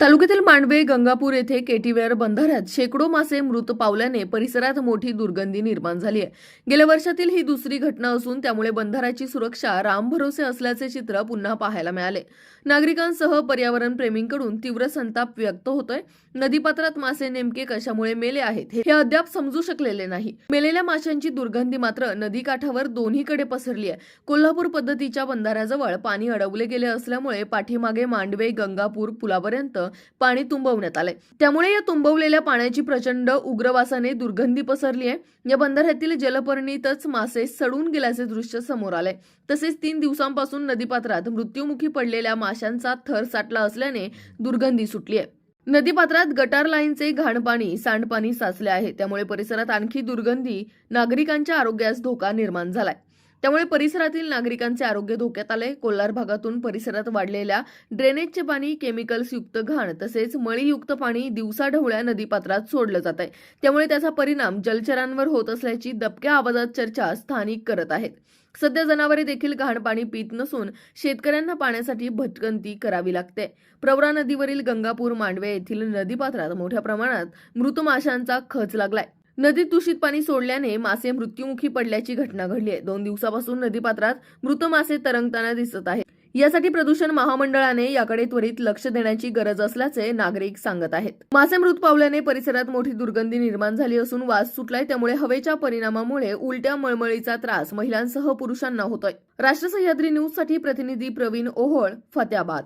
तालुक्यातील मांडवे गंगापूर येथे केटीवेअर बंधाऱ्यात शेकडो मासे मृत पावल्याने परिसरात मोठी दुर्गंधी निर्माण झाली आहे. गेल्या वर्षातील ही दुसरी घटना असून त्यामुळे बंधाऱ्याची सुरक्षा रामभरोसे असल्याचे चित्र पुन्हा पाहायला मिळाले. नागरिकांसह पर्यावरण प्रेमींकडून तीव्र संताप व्यक्त होतोय. नदीपात्रात मासे नेमके कशामुळे मेले आहेत हे अद्याप समजू शकलेले नाही. मेलेल्या माशांची दुर्गंधी मात्र नदीकाठावर दोन्हीकडे पसरली आहे. कोल्हापूर पद्धतीच्या बंधाऱ्याजवळ पाणी अडवले गेले असल्यामुळे पाठीमागे मांडवे गंगापूर पुलापर्यंत पाणी तुंबवण्यात आलंय. त्यामुळे या तुंबवलेल्या पाण्याची प्रचंड उग्रवासाने दुर्गंधी पसरली आहे. या बंधाऱ्यातील जलपर्णीतच मासे सडून गेल्याचे दृश्य समोर आलंय. तसेच तीन दिवसांपासून नदीपात्रात मृत्युमुखी पडलेल्या माशांचा थर साठला असल्याने दुर्गंधी सुटली आहे. नदीपात्रात गटार लाईनचे घाणपाणी सांडपाणी साचले आहे. त्यामुळे परिसरात आणखी दुर्गंधी नागरिकांच्या आरोग्यास धोका निर्माण झालाय. त्यामुळे परिसरातील नागरिकांचे आरोग्य धोक्यात आले कोल्हार भागातून परिसरात वाढलेल्या ड्रेनेजचे पाणी केमिकल्स युक्त घाण तसेच मळीयुक्त पाणी दिवसाढवळ्या नदीपात्रात सोडलं जात आहे त्यामुळे त्याचा परिणाम जलचरांवर होत असल्याची दबक्या आवाजात चर्चा स्थानिक करत आहेत. सध्या जनावरे देखील घाण पाणी पित नसून शेतकऱ्यांना पाण्यासाठी भटकंती करावी लागते. प्रवरा नदीवरील गंगापूर मांडवे येथील नदीपात्रात मोठ्या प्रमाणात मृत माशांचा खच लागलाय. नदीत दूषित पाणी सोडल्याने मासे मृत्युमुखी पडल्याची घटना घडली आहे. दोन दिवसापासून नदीपात्रात मृत मासे तरंगताना दिसत आहेत. यासाठी प्रदूषण महामंडळाने याकडे त्वरित लक्ष देण्याची गरज असल्याचे नागरिक सांगत आहेत. मासे मृत पावल्याने परिसरात मोठी दुर्गंधी निर्माण झाली असून वास सुटलाय. त्यामुळे हवेच्या परिणामामुळे उलट्या मळमळीचा त्रास महिलांसह पुरुषांना होतोय. राष्ट्र सह्याद्री न्यूजसाठी प्रतिनिधी प्रवीण ओहोळ फत्याबाद.